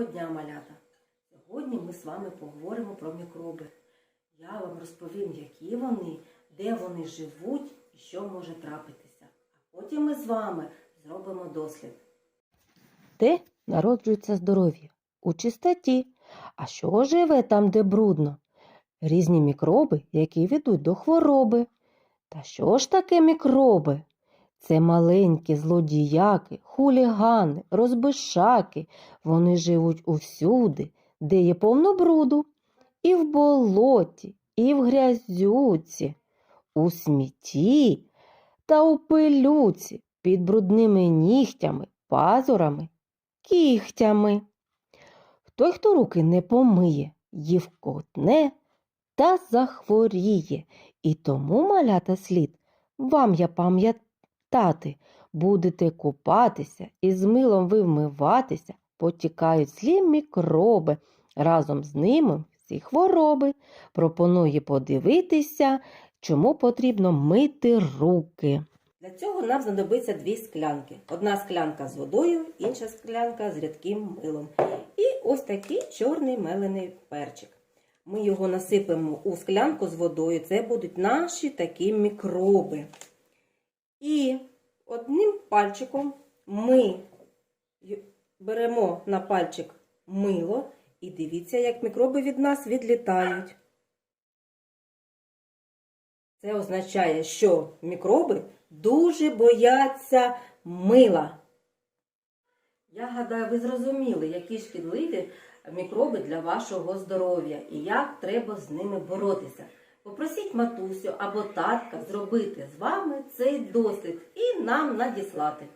Доброго дня, малята! Сьогодні ми з вами поговоримо про мікроби. Я вам розповім, які вони, де вони живуть і що може трапитися. А потім ми з вами зробимо дослід. Де народжується здоров'я? У чистоті. А що живе там, де брудно? Різні мікроби, які ведуть до хвороби. Та що ж таке мікроби? Це маленькі злодіяки, хулігани, розбишаки. Вони живуть усюди, де є повно бруду. І в болоті, і в грязюці, у смітті та у пилюці, під брудними нігтями, пазурами кігтями. Той, хто руки не помиє, їв котне та захворіє. І тому, малята слід, вам я пам'ятати, будете купатися і з милом ви вмиватися, потікають злі мікроби, разом з ними всі хвороби. Пропоную подивитися, чому потрібно мити руки. Для цього нам знадобиться дві склянки. Одна склянка з водою, інша склянка з рідким милом. І ось такий чорний мелений перчик. Ми його насипемо у склянку з водою. Це будуть наші такі мікроби. І одним пальчиком ми беремо на пальчик мило і дивіться, як мікроби від нас відлітають. Це означає, що мікроби дуже бояться мила. Я гадаю, ви зрозуміли, які шкідливі мікроби для вашого здоров'я і як треба з ними боротися. Попросіть матусю або татка зробити з вами цей дослід і нам надіслати.